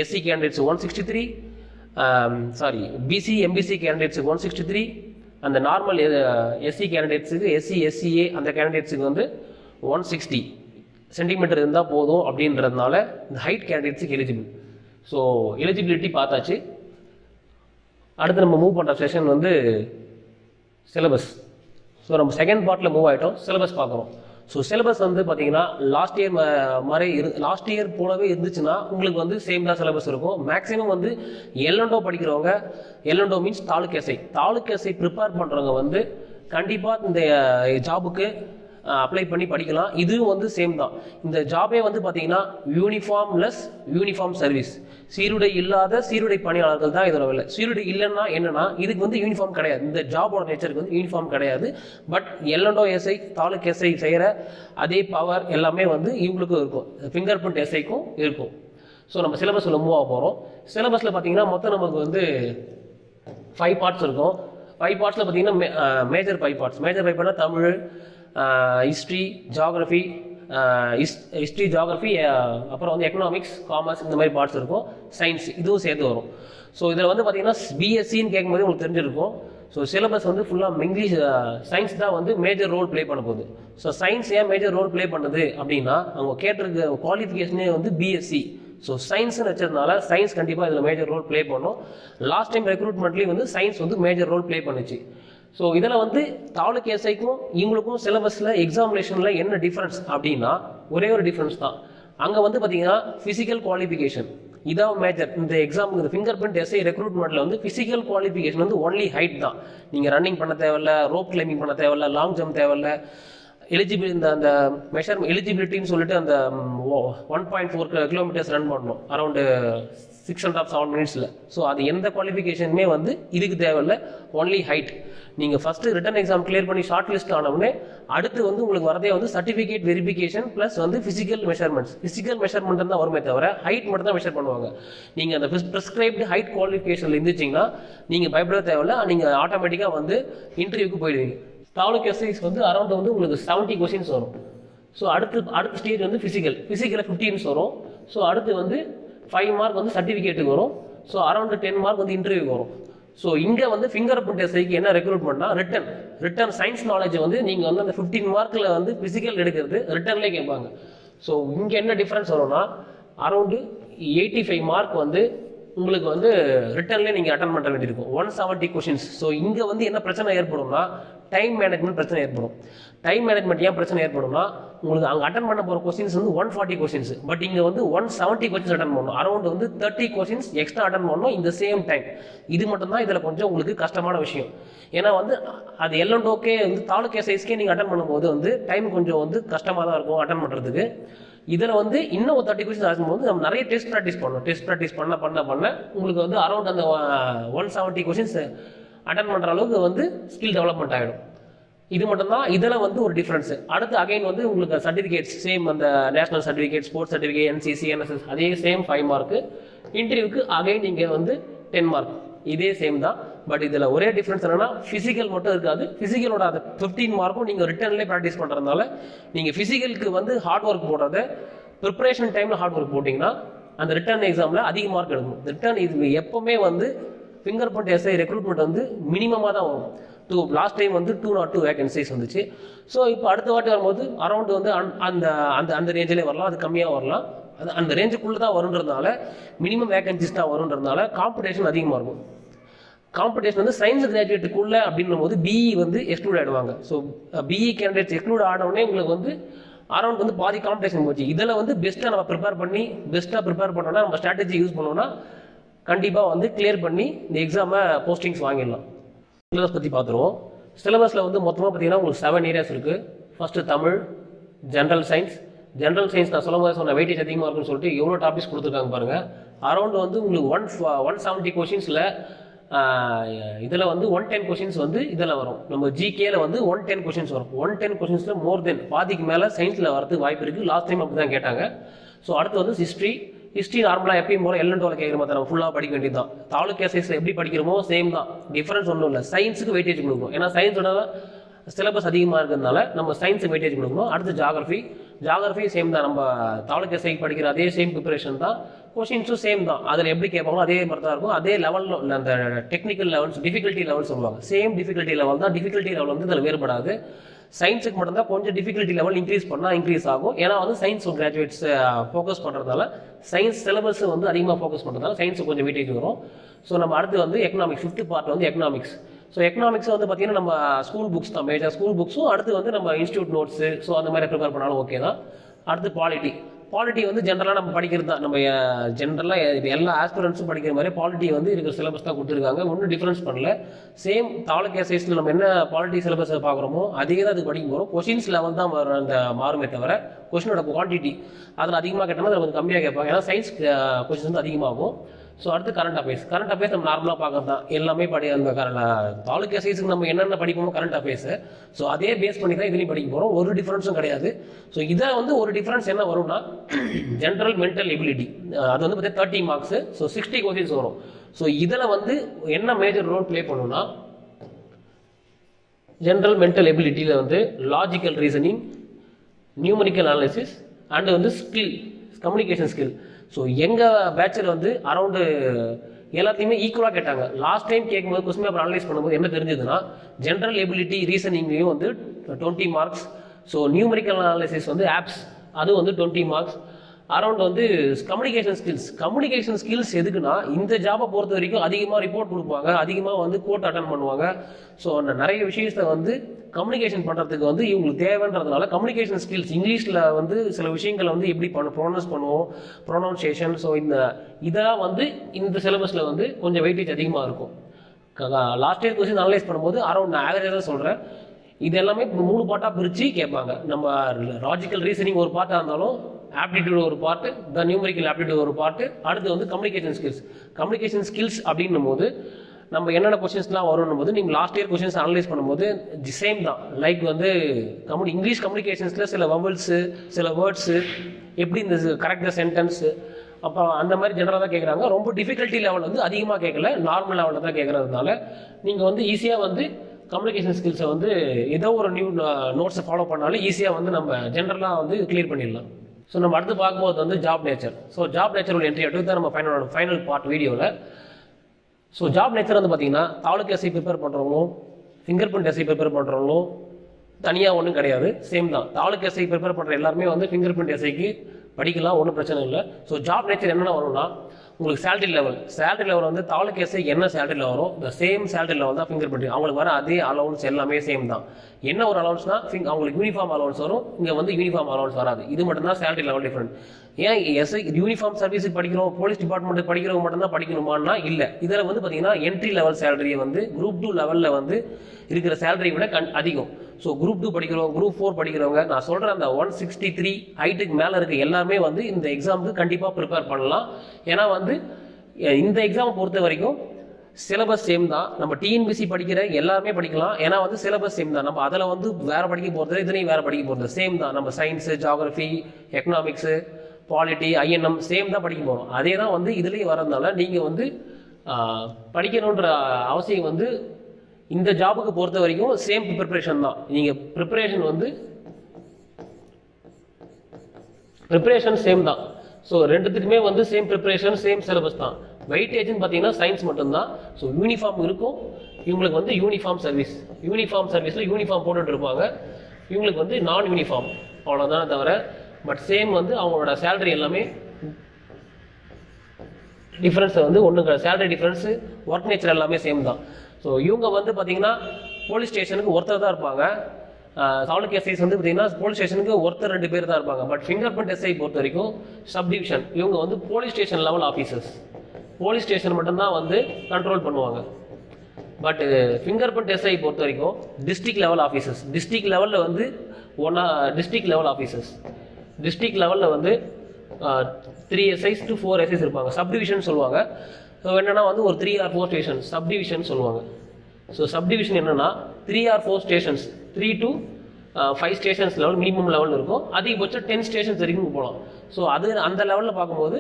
[SPEAKER 1] SC candidates one sixty three sorry BC MBC கேண்டிடேட்ஸுக்கு one sixty three அந்த நார்மல் எஸ்சி கேண்டிடேட்ஸுக்கு எஸ்சி எஸ்சிஏ அந்த கேண்டிடேட்ஸுக்கு வந்து ஒன் சிக்ஸ்டி சென்டிமீட்டர் இருந்தால் போதும் அப்படின்றதுனால இந்த ஹைட் கேண்டிடேட்ஸுக்கு எலிஜிபிள் ஸோ எலிஜிபிலிட்டி பார்த்தாச்சு. அடுத்து நம்ம மூவ் பண்ணுற செஷன் வந்து சிலபஸ் ஸோ நம்ம செகண்ட் பார்ட்டில் மூவ் ஆகிட்டோம் சிலபஸ் பார்க்குறோம். ஸோ சிலபஸ் வந்து பார்த்தீங்கன்னா லாஸ்ட் இயர் மாதிரி இரு லாஸ்ட் இயர் போலவே இருந்துச்சுன்னா உங்களுக்கு வந்து சேம் தான் சிலபஸ் இருக்கும். மேக்ஸிமம் வந்து எல்லண்டோ படிக்கிறவங்க எல்லண்டோ மீன்ஸ் தாலுக்கேசை. தாலுக்கேசை ப்ரிப்பேர் பண்ணுறவங்க வந்து கண்டிப்பாக இந்த ஜாபுக்கு அப்ளை பண்ணி படிக்கலாம். இதுவும் வந்து சேம் தான். இந்த ஜாபே வந்து பார்த்தீங்கன்னா யூனிஃபார்ம்லெஸ் யூனிஃபார்ம் சர்வீஸ் சீருடை இல்லாத சீருடை பணியாளர்கள் தான் இதோட வேலை. சீருடை இல்லைன்னா என்னன்னா இதுக்கு வந்து யூனிஃபார்ம் கிடையாது. இந்த ஜாபோட நேச்சருக்கு வந்து யூனிஃபார்ம் கிடையாது. பட் எல்லண்டோ எஸ்ஐ தாலுக் எஸ்ஐ செய்கிற அதே பவர் எல்லாமே வந்து இவங்களுக்கும் இருக்கும். ஃபிங்கர் பிரிண்ட் எஸ்ஐக்கும் இருக்கும். ஸோ நம்ம சிலபஸில் மூவ் ஆக போகிறோம் சிலபஸில் பார்த்தீங்கன்னா மொத்தம் நமக்கு வந்து ஃபைவ் பார்ட்ஸ் இருக்கும். ஃபைவ் பார்ட்ஸில் பார்த்தீங்கன்னா major five parts major five பார்ட்னா Tamil history geography history geography அப்புறம் வந்து எக்கனாமிக்ஸ் காமர்ஸ் இந்த மாதிரி பார்ட்ஸ் இருக்கும். சயின்ஸ் இதுவும் சேர்த்து வரும். ஸோ இதில் வந்து பார்த்தீங்கன்னா பிஎஸ்சின்னு கேட்கும்போது உங்களுக்கு தெரிஞ்சிருக்கும். ஸோ சிலபஸ் வந்து ஃபுல்லாக இங்கிலீஷ் சயின்ஸ் தான் வந்து மேஜர் ரோல் ப்ளே பண்ண போகுது. ஸோ சயின்ஸ் ஏன் மேஜர் ரோல் ப்ளே பண்ணுது அப்படின்னா அவங்க கேட்டிருக்க குவாலிஃபிகேஷனே வந்து பிஎஸ்சி ஸோ சயின்ஸ்னு வச்சதுனால சயின்ஸ் கண்டிப்பாக இதில் மேஜர் ரோல் ப்ளே பண்ணும். லாஸ்ட் டைம் ரெக்ரூட்மெண்ட்லேயும் வந்து சயின்ஸ் வந்து மேஜர் ரோல் ப்ளே பண்ணுச்சு. ஸோ இதில் வந்து தாலுக் எஸ்ஐக்கும் இவங்களுக்கும் சிலபஸில் எக்ஸாமினேஷனில் என்ன டிஃப்ரென்ஸ் அப்படின்னா ஒரே ஒரு டிஃப்ரென்ஸ் தான். அங்கே வந்து பார்த்தீங்கன்னா ஃபிசிக்கல் குவாலிஃபிகேஷன் இதான் மேஜர் இந்த எக்ஸாமுக்கு இந்த ஃபிங்கர் பிரிண்ட் எஸ்ஐ ரெக்ரூட்மெண்ட்டில் வந்து ஃபிசிக்கல் குவாலிஃபிகேஷன் வந்து ஒன்லி ஹைட் தான். நீங்கள் ரன்னிங் பண்ண தேவையில்ல ரோப் கிளைம்பிங் பண்ண தேவையில்ல லாங் ஜம்ப் தேவையில்ல எலிஜிபிள் இந்த அந்த மெஷர் எலிஜிபிலிட்டின்னு சொல்லிட்டு அந்த one point four kilometres run பண்ணணும். Around six and half seven மினிட்ஸில் ஸோ அது எந்த குவாலிஃபிகேஷனுமே வந்து இதுக்கு தேவையில்ல. ஒன்லி ஹைட் நீங்கள் ஃபஸ்ட்டு ரிட்டன் எக்ஸாம் கிளியர் பண்ணி ஷார்ட் லிஸ்ட் ஆனவுடனே அடுத்து வந்து உங்களுக்கு வரதே வந்து சர்டிஃபிகேட் வெரிஃபிகேஷன் ப்ளஸ் வந்து ஃபிசிக்கல் மெஷர்மெண்ட்ஸ் ஃபிசிக்கல் மெஷர்மெண்ட் தான் வருமே தவிர ஹைட் மட்டும் தான் மெஷர் பண்ணுவாங்க. நீங்கள் அந்த ப்ரிஸ்கிரைப்டு ஹைட் குவாலிஃபிகேஷனில் இருந்துச்சிங்கன்னா நீங்கள் பயப்பட தேவையில்ல. நீங்கள் ஆட்டோமேட்டிக்காக வந்து இன்டர்வியூக்கு போயிடுவீங்க. தாலுக் எஸ்ஐஸ் வந்து அரௌண்ட் வந்து உங்களுக்கு செவன்ட்டி கொஸ்டின்ஸ் வரும். ஸோ அடுத்து அடுத்த ஸ்டேஜ் வந்து ஃபிசிக்கல் ஃபிசிக்கலில் ஃபிஃப்டீன்ஸ் வரும். ஸோ அடுத்து வந்து ஃபைவ் மார்க் வந்து சர்டிஃபிகேட்டுக்கு வரும். ஸோ அரௌண்ட் டென் மார்க் வந்து இன்டர்வியூக்கு வரும். ஸோ இங்கே வந்து ஃபிங்கர் பிரிண்ட் எஸ்ஐக்கு என்ன ரெக்ரூட்மெண்ட்னா ரிட்டன் ரிட்டன் சயின்ஸ் நாலேஜ் வந்து நீங்கள் வந்து அந்த ஃபிஃப்டீன் மார்க்கில் வந்து ஃபிசிக்கல் எடுக்கிறது ரிட்டன்லேயே கேட்பாங்க. ஸோ இங்கே என்ன டிஃப்ரென்ஸ் வரும்னா அரௌண்டு எயிட்டி ஃபைவ் மார்க் வந்து உங்களுக்கு வந்து ரிட்டர்ன்லேயே நீங்கள் அட்டன் பண்ண வேண்டியிருக்கும். ஒன் செவன்ட்டி கொஷின்ஸ் ஸோ இங்கே வந்து என்ன பிரச்சனை ஏற்படும்னா டைம் மேனேஜ்மெண்ட் பிரச்சனை ஏற்படும். டைம் மேனேஜ்மெண்ட் ஏன் பிரச்சனை ஏற்படும்னா உங்களுக்கு அங்கே அட்டன் பண்ண போகிற கொஸ்டின்ஸ் வந்து ஒன் ஃபார்ட்டி கொஸ்டின்ஸ் பட் இங்கே வந்து ஒன் செவன்ட்டி கொஸ்டின்ஸ் அட்டன் பண்ணணும். அரௌண்ட் வந்து தேர்ட்டி கொஸ்டின்ஸ் எக்ஸ்ட்ரா அட்டன் பண்ணணும் இந்த சேம் டைம் இது மட்டும் தான் இதில் கொஞ்சம் உங்களுக்கு கஷ்டமான விஷயம். ஏன்னா வந்து அது எல்லோண்டோக்கே வந்து தாலுக்கே சைஸ்க்கே நீங்கள் அட்டன் பண்ணும்போது வந்து டைம் கொஞ்சம் வந்து கஷ்டமாக தான் இருக்கும் அட்டன் பண்ணுறதுக்கு இதில் வந்து இன்னும் ஒரு தேர்ட்டி கொஸ்டின் ஆகும்போது நம்ம நிறைய டெஸ்ட் ப்ராக்டிஸ் பண்ணணும். டெஸ்ட் ப்ராக்டிஸ் பண்ண பண்ண பண்ண உங்களுக்கு வந்து அரௌண்ட் அந்த ஒன் செவன்ட்டி கொஸ்டின்ஸ் அட்டன் பண்ணுற அளவுக்கு வந்து ஸ்கில் டெவலப்மெண்ட் ஆகிடும் இது மட்டும்தான் இதில் வந்து ஒரு டிஃப்ரென்ஸ் அடுத்து அகைன் வந்து உங்களுக்கு சர்டிஃபிகேட்ஸ் சேம் அந்த national certificate sports certificate NCC NSS அதே சேம் ஃபைவ் மார்க்கு இன்டர்வியூக்கு அகைன் நீங்கள் வந்து டென் மார்க் இதே சேம் தான். பட் இதில் ஒரே டிஃப்ரென்ஸ் என்னென்னா ஃபிசிக்கல் மட்டும் இருக்காது. ஃபிசிக்கலோட அந்த ஃபிஃப்டீன் மார்க்கும் நீங்கள் ரிட்டர்ன்லேயே ப்ராக்டிஸ் பண்ணுறதுனால நீங்கள் ஃபிசிக்கலுக்கு வந்து ஹார்ட் ஒர்க் போடுறத ப்ரிப்பரேஷன் டைமில் ஹார்ட் ஒர்க் போட்டிங்கன்னா அந்த ரிட்டர்ன் எக்ஸாமில் அதிக மார்க் எடுக்கணும் ரிட்டர்ன் இது எப்போவுமே வந்து ஃபிங்கர் பிரிண்ட் எஸ்ஐ ரெக்ரூட்மெண்ட் வந்து மினிமமாக தான் வரும். டூ லாஸ்ட் டைம் வந்து டூ நாட் டூ வேகன்சிஸ் வந்துச்சு. ஸோ இப்போ அடுத்த வாட்டி வரும்போது அரௌண்ட் வந்து அந்த அந்த அந்த அந்த ரேஞ்சிலே வரலாம். அது கம்மியாக வரலாம். அது அந்த ரேஞ்சுக்குள்ளே தான் வருன்றதுனால மினிமம் வேகன்சிஸ் தான் வருன்றதுனால காம்படிஷன் அதிகமாக இருக்கும். காம்படிஷன் வந்து சயின்ஸ் கிராஜுவேட்டுக்குள்ளே அப்படின்னும் போது பிஇ வந்து எக்ஸ்க்ளூட் ஆகிடுவாங்க ஸோ பிஇ கேண்டிடேட்ஸ் எக்ஸ்க்ளூட் ஆனவுடனே உங்களுக்கு வந்து அரௌண்ட் வந்து பாதி காம்படிஷன் போச்சு. இதில் வந்து பெஸ்ட்டாக நம்ம ப்ரிப்பேர் பண்ணி பெஸ்ட்டாக ப்ரிப்பேர் பண்ணோம்னா நம்ம ஸ்ட்ராட்டஜி யூஸ் பண்ணோம்னா கண்டிப்பாக வந்து கிளியர் பண்ணி இந்த எக்ஸாமை போஸ்டிங்ஸ் வாங்கிடலாம். சிலபஸ் பற்றி பார்த்துருவோம். சிலபஸில் வந்து மொத்தமாக பார்த்தீங்கன்னா உங்களுக்கு செவன் ஏரியாஸ் இருக்குது first Tamil general science general science நான் சொல்லும் போது சொன்ன வெயிட்டேஜ் அதிகமாக இருக்குன்னு சொல்லிட்டு எவ்வளோ டாபிக்ஸ் கொடுத்துருக்காங்க பாருங்கள் அரௌண்ட் வந்து உங்களுக்கு ஒன் ஒன் செவன்ட்டி கொஷின்ஸில் இதில் வந்து ஒன் டென் கொஷின்ஸ் வந்து இதில் வரும். நம்ம ஜிகேல வந்து ஒன் டென் கொஷின்ஸ் வரும். ஒன் டென் கொஷின்ஸில் மோர் தென் பாதிக்கு மேலே சயின்ஸில் வரதுக்கு வாய்ப்பு இருக்குது லாஸ்ட் டைம் அப்படி தான் கேட்டாங்க. ஸோ அடுத்து வந்து ஹிஸ்ட்ரி ஹிஸ்ட்ரி நார்மலாக எப்பயும் போல எல் டுவெல் கேட்குற மாதிரி நம்ம ஃபுல்லாக படிக்க வேண்டியது தான். தாலுக்கா சைஸில் எப்படி படிக்கிறோமோ சேம் தான். டிஃப்ரென்ஸ் ஒன்றும் இல்லை. சயின்ஸுக்கு வெயிட்டேஜ் கொடுக்கணும். ஏன்னா சயின்ஸோட சிலபஸ் அதிகமாக இருக்கிறதுனால நம்ம சயின்ஸுக்கு வெயிட்டேஜ் கொடுக்கணும். அடுத்து ஜாகிரஃபி ஜாகிரஃபி சேம் தான். நம்ம தாலுக்கா சைக்கு படிக்கிற அதே சேம் ப்ரிப்பரேஷன் தான். கொஷின்ஸும் சேம் தான். அதில் எப்படி கேட்பாங்களோ அதே மாதிரி தான் இருக்கும். அதே லெவலில் அந்த டெக்னிக்கல் லெவல்ஸ் டிஃபிகல்ட்டி லெவல் சொல்லுவாங்க. சேம் டிஃபிகல்ட்டி லெவல் தான். டிஃபிகல்ட்டி லெவல் வந்து இதில் வேறுபடாது. சயின்ஸுக்கு மட்டும்தான் கொஞ்சம் டிஃபிகல்ட்டி லெவல் இன்க்ரீஸ் பண்ணால் இன்க்ரீஸ் ஆகும். ஏன்னா வந்து சயின்ஸ் கிராஜுவேட்ஸ் ஃபோக்கஸ் பண்ணுறதால சயின்ஸ் சிலபஸ் வந்து அதிகமாக ஃபோக்கஸ் பண்ணுறதால சயின்ஸுக்கு கொஞ்சம் வீட்டேஜ் வரும். ஸோ நம்ம அடுத்து வந்து எக்கனாமிக்ஸ் ஃபிஃப்த் பார்ட் வந்து எக்கனாமிக்ஸ் ஸோ எக்கனாமிக்ஸ் வந்து பார்த்தீங்கன்னா நம்ம ஸ்கூல் புக்ஸ் தான் மேஜர் ஸ்கூல் புக்ஸும் அடுத்து வந்து நம்ம இன்ஸ்டியூட் நோட்ஸு ஸோ அந்த மாதிரி ப்ரிப்பேர் பண்ணாலும் ஓகே தான். அடுத்து பாலிட்டி பாலிட்டி வந்து ஜென்ரலாக நம்ம படிக்கிறது தான். நம்ம ஜென்ரலாக எல்லா ஆஸ்பிரன்ஸும் படிக்கிற மாதிரி பாலிட்டி வந்து இருக்கிற சிலபஸ் தான் கொடுத்துருக்காங்க. ஒன்றும் டிஃப்ரென்ஸ் பண்ணல. சேம் தாலுக்கா சைஸில் நம்ம என்ன பாலிட்டி சிலபஸ் பார்க்குறோமோ அதே தான் அது படிக்க போகிறோம் கொஷின்ஸ் லெவல் தான் வர அந்த மாறுமே தவிர கொஷினோட குவான்டிட்டி அதில் அதிகமாக கேட்டோம்னா அதில் கொஞ்சம் கம்மியாக கேட்பாங்க. ஏன்னா சயின்ஸ் கொஷின்ஸ் வந்து அதிகமாகும். ஸோ அடுத்து கரண்ட் அஃபேர்ஸ் கரண்ட் அஃபேர்ஸ் நம்ம நார்மலாக பார்க்கறது தான் எல்லாமே படி அந்த தாலுக்கா சைஸுக்கு நம்ம என்னென்ன படிப்போமோ கரண்ட் அஃபேர்ஸ் ஸோ அதே பேஸ் பண்ணி தான் இதுலேயும் படிக்க போகிறோம் ஒரு டிஃப்ரென்ஸும் கிடையாது. ஸோ இதை வந்து ஒரு டிஃப்ரென்ஸ் என்ன வரும்னா ஜென்ரல் மென்டல் எபிலிட்டி அது வந்து பார்த்தீங்கன்னா thirty marks so sixty questions வரும். ஸோ இதில் வந்து என்ன மேஜர் ரோல் ப்ளே பண்ணுன்னா ஜென்ரல் மென்டல் எபிலிட்டியில் வந்து logical reasoning numerical analysis and வந்து ஸ்கில் கம்யூனிகேஷன் ஸ்கில் ஸோ எங்கள் பேட்சில் வந்து அரௌண்டு எல்லாத்தையுமே ஈக்குவலாக கேட்டாங்க. லாஸ்ட் டைம் கேட்கும்போது கொஸ்டின் பேப்பர் அனலைஸ் பண்ணும்போது என்ன தெரிஞ்சதுன்னா ஜென்ரல் எபிலிட்டி ரீசனிங்லேயும் வந்து twenty marks so numerical analysis வந்து ஆப்ஸ் அது வந்து டுவெண்ட்டி மார்க்ஸ் அரௌண்ட் வந்து கம்யூனிகேஷன் ஸ்கில்ஸ் கம்யூனிகேஷன் ஸ்கில்ஸ் எதுக்குன்னா இந்த ஜாபை பொறுத்த வரைக்கும் அதிகமாக ரிப்போர்ட் கொடுப்பாங்க அதிகமாக வந்து கோர்ட் அட்டன் பண்ணுவாங்க. ஸோ நிறைய விஷயத்தை வந்து கம்யூனிகேஷன் பண்ணுறதுக்கு வந்து இவங்களுக்கு தேவைன்றதுனால கம்யூனிகேஷன் ஸ்கில்ஸ் இங்கிலீஷில் வந்து சில விஷயங்களை வந்து எப்படி பண்ண ப்ரொனவுன்ஸ் பண்ணுவோம் ப்ரொனவுன்சியேஷன் ஸோ இந்த இதெல்லாம் வந்து இந்த சிலபஸில் வந்து கொஞ்சம் வெயிட்டேஜ் அதிகமாக இருக்கும். லாஸ்ட் இயர் கொஸ்டின் அனலைஸ் பண்ணும்போது அரௌண்ட் நான் ஆவரேஜாக தான் சொல்கிறேன் இது எல்லாமே மூணு பார்ட்டாக பிரித்து கேட்பாங்க. நம்ம லாஜிக்கல் ரீசனிங் ஒரு பார்ட்டாக இருந்தாலும் ஆப்டிடியூட் ஒரு பார்ட்டு த நியூமரிக்கல் ஆப்டிடியூட் ஒரு பார்ட்டு அடுத்து வந்து கம்யூனிகேஷன் ஸ்கில்ஸ் கம்யூனிகேஷன் ஸ்கில்ஸ் அப்படின்னும் போது நம்ம என்னென்ன கொஷின்ஸ்லாம் வரும்னு போது நீங்கள் லாஸ்ட் இயர் கொஷின்ஸ் அனலைஸ் பண்ணும்போது சேம் தான். லைக் வந்து கம்யூனி இங்கிலீஷ் கம்யூனிகேஷன்ஸில் சில வவல்ஸு சில வேர்ட்ஸு எப்படி இந்த கரெக்டாக சென்டென்ஸு அப்போ அந்த மாதிரி ஜெனரலாக தான் கேட்குறாங்க ரொம்ப டிஃபிகல்ட்டி லெவல் வந்து அதிகமாக கேட்கல நார்மல் லெவலில் தான் கேட்குறதுனால நீங்கள் வந்து ஈஸியாக வந்து கம்யூனிகேஷன் ஸ்கில்ஸை வந்து ஏதோ ஒரு நியூ நோட்ஸை ஃபாலோ பண்ணாலும் ஈஸியாக வந்து நம்ம ஜென்ரலாக வந்து கிளியர் பண்ணிடலாம். ஸோ நம்ம அடுத்து பார்க்கும்போது வந்து job nature so job nature உள்ள என்ட்ரி எடுத்து தான் நம்ம ஃபைனல் ஃபைனல் பார்ட் வீடியோவில் ஸோ ஜாப் நேச்சர் வந்து பார்த்தீங்கன்னா தாலுக்கு எஸ்ஐ ப்ரிப்பேர் பண்ணுறவங்களும் ஃபிங்கர் பிரிண்ட் எஸ்ஐ ப்ரிப்பேர் பண்ணுறவங்களும் தனியாக ஒன்றும் கிடையாது. சேம் தான். தாலுக்கு எஸ்ஐ ப்ரிப்பேர் பண்ணுற எல்லாருமே வந்து ஃபிங்கர் பிரிண்ட் எஸ்ஐக்கு படிக்கலாம் ஒன்றும் பிரச்சனை இல்லை. ஸோ ஜாப் நேச்சர் என்னென்ன வரும்னா உங்களுக்கு சேலரி லெவல் சேலரி லெவல் வந்து தாலுக்கேஸே என்ன சேலரியில் வரும்? இந்த சேம் சேலரி லெவல் தான் ஃபிங்கர் பிரிண்ட் அவங்களுக்கு வர அதே அலவன்ஸ் எல்லாமே சேம் தான். என்ன ஒரு அலவன்ஸ்னா ஃபிங் அவங்களுக்கு யூனிஃபார்ம் அலவன்ஸ் வரும் இங்கே வந்து யூனிஃபார்ம் அலவன்ஸ் வராது. இது மட்டும்தான் சேலரி லெவல் டிஃப்ரெண்ட் ஏன் எஸ்ஐ யூனிஃபார்ம் சர்வீஸுக்கு படிக்கிறோம் போலீஸ் டிபார்ட்மெண்ட் படிக்கிறவங்க மட்டும்தான் படிக்கணுமான்னா இல்லை. இதில் வந்து பார்த்தீங்கன்னா என்ட்ரி லெவல் சேலரியை வந்து குரூப் டூ லெவலில் வந்து இருக்கிற சேலரி விட கண் அதிகம். ஸோ குரூப் டூ படிக்கிறவங்க குரூப் ஃபோர் படிக்கிறவங்க நான் சொல்கிற அந்த ஒன் சிக்ஸ்டி த்ரீ ஹைட்டுக்கு மேலே இருக்க எல்லாருமே வந்து இந்த எக்ஸாமுக்கு கண்டிப்பாக ப்ரிப்பேர் பண்ணலாம். ஏன்னா வந்து இந்த எக்ஸாமை பொறுத்த வரைக்கும் சிலபஸ் சேம் தான். நம்ம டிஎன்பிசி படிக்கிற எல்லாருமே படிக்கலாம். ஏன்னா வந்து சிலபஸ் சேம் தான். நம்ம அதில் வந்து வேறு படிக்க போகிறது இதுலேயும் வேறு படிக்க போகிறது சேம் தான். நம்ம science geography economics polity INM same தான் படிக்க போகிறோம் அதே தான் வந்து இதுலேயும் வரதுனால நீங்கள் வந்து படிக்கணுன்ற அவசியம் வந்து இந்த ஜாபுக்கு பொறுத்த வரைக்கும் சேம் ப்ரிப்பரேஷன் தான். நீங்கள் ப்ரிப்பரேஷன் வந்து ப்ரிப்பரேஷன் சேம் தான். ஸோ ரெண்டுத்துக்குமே வந்து சேம் ப்ரிப்பரேஷன் சேம் சிலபஸ் தான். வெயிட்டேஜ்னு பார்த்தீங்கன்னா சயின்ஸ் மட்டும்தான். ஸோ யூனிஃபார்ம் இருக்கும். இவங்களுக்கு வந்து யூனிஃபார்ம் சர்வீஸ் யூனிஃபார்ம் சர்வீஸில் யூனிஃபார்ம் போட்டுட்டு இருப்பாங்க. இவங்களுக்கு வந்து நான் யூனிஃபார்ம் அவ்வளோதானே தவிர பட் சேம் வந்து அவங்களோட சேலரி எல்லாமே டிஃப்ரென்ஸ் வந்து ஒன்றுங்க சேலரி டிஃப்ரென்ஸு ஒர்க் நேச்சர் எல்லாமே சேம் தான். ஸோ இவங்க வந்து பார்த்தீங்கன்னா போலீஸ் ஸ்டேஷனுக்கு ஒருத்தர் தான் இருப்பாங்க. தாலுக் எஸ்ஐஸ் வந்து பார்த்தீங்கன்னா போலீஸ் ஸ்டேஷனுக்கு ஒருத்தர் ரெண்டு பேர் தான் இருப்பாங்க. பட் ஃபிங்கர் பிரிண்ட் எஸ்ஐ பொறுத்த வரைக்கும் சப் டிவிஷன் இவங்க வந்து police station level officers police station மட்டும்தான் வந்து கண்ட்ரோல் பண்ணுவாங்க. பட் ஃபிங்கர் பிரிண்ட் எஸ்ஐ பொறுத்த வரைக்கும் டிஸ்ட்ரிக்ட் லெவல் ஆஃபீஸர்ஸ் டிஸ்ட்ரிக்ட் லெவலில் வந்து ஒன்னா டிஸ்ட்ரிக்ட் லெவல் ஆஃபீஸர்ஸ் டிஸ்ட்ரிக்ட் லெவலில் வந்து three SIs to four SIs இருப்பாங்க. சப் டிவிஷன் சொல்லுவாங்க. ஸோ என்னென்னா வந்து ஒரு three or four station subdivision சொல்லுவாங்க. So sub division three or four stations three to five stations level minimum level இருக்கும். அதிகபட்சம் டென் ஸ்டேஷன்ஸ் வரைக்கும் போகலாம் ஸோ அது அந்த லெவலில் பார்க்கும்போது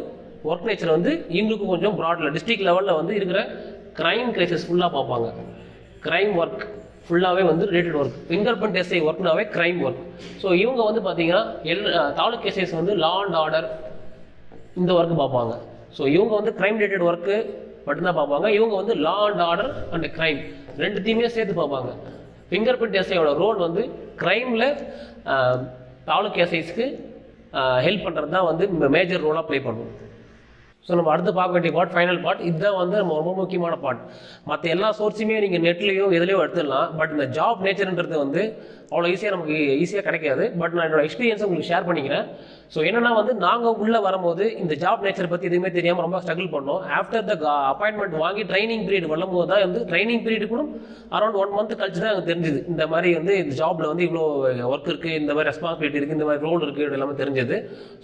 [SPEAKER 1] ஒர்க் நேச்சர் வந்து இவங்களுக்கு கொஞ்சம் ப்ராடில் டிஸ்ட்ரிக்ட் லெவலில் வந்து இருக்கிற க்ரைம் கேசஸ் ஃபுல்லாக பார்ப்பாங்க. க்ரைம் ஒர்க் ஃபுல்லாகவே வந்து related work finger print SI ஒர்க்னாவே crime work so இவங்க வந்து பார்த்தீங்கன்னா எல் தாலுக் எஸ்ஐஸ் வந்து லா அண்ட் ஆர்டர் இந்த ஒர்க் பார்ப்பாங்க. ஸோ இவங்க வந்து க்ரைம் ரிலேட்டட் ஒர்க்கு மட்டும்தான் பார்ப்பாங்க. இவங்க வந்து law and order and crime ரெண்டுத்தையுமே சேர்த்து பார்ப்பாங்க. ஃபிங்கர் பிரிண்ட் எஸ்ஐயோட ரோல் வந்து க்ரைமில் தாலுக் எஸ்ஐஸ்க்கு ஹெல்ப் பண்ணுறது தான் வந்து மேஜர் ரோலாக ப்ளே பண்ணும். ஸோ நம்ம அடுத்து பார்க்க வேண்டிய பார்ட் ஃபைனல் பார்ட் இதுதான் வந்து நம்ம ரொம்ப முக்கியமான பார்ட் மற்ற எல்லா சோர்ஸுமே நீங்கள் நெட்லேயோ எதுலேயோ எடுத்துடலாம். பட் இந்த ஜாப் நேச்சர்ன்றது வந்து அவ்வளோ ஈஸியாக நமக்கு ஈஸியாக கிடைக்காது. பட் நான் என்னோட எக்ஸ்பீரியன்ஸ் உங்களுக்கு ஷேர் பண்ணிக்கிறேன். ஸோ என்னன்னா வந்து நாங்கள் உள்ளே வரும்போது இந்த ஜாப் நேச்சர் பற்றி எதுவுமே தெரியாமல் ரொம்ப ஸ்ட்ரகிள் பண்ணோம். ஆஃப்டர் த அப்பாயின்மெண்ட் வாங்கி ட்ரைனிங் பீரியட் வரும்போது தான் வந்து ட்ரைனிங் பீரியட் கூட அரௌண்ட் ஒன் மந்த் கழிச்சு தான் எனக்கு தெரிஞ்சுது. இந்த மாதிரி வந்து இந்த ஜாப்பில் வந்து இவ்வளோ ஒர்க் இருக்குது இந்த மாதிரி ரெஸ்பான்சிபிலிட்டி இருக்குது இந்த மாதிரி ரோல் இருக்குது எல்லாமே தெரிஞ்சது.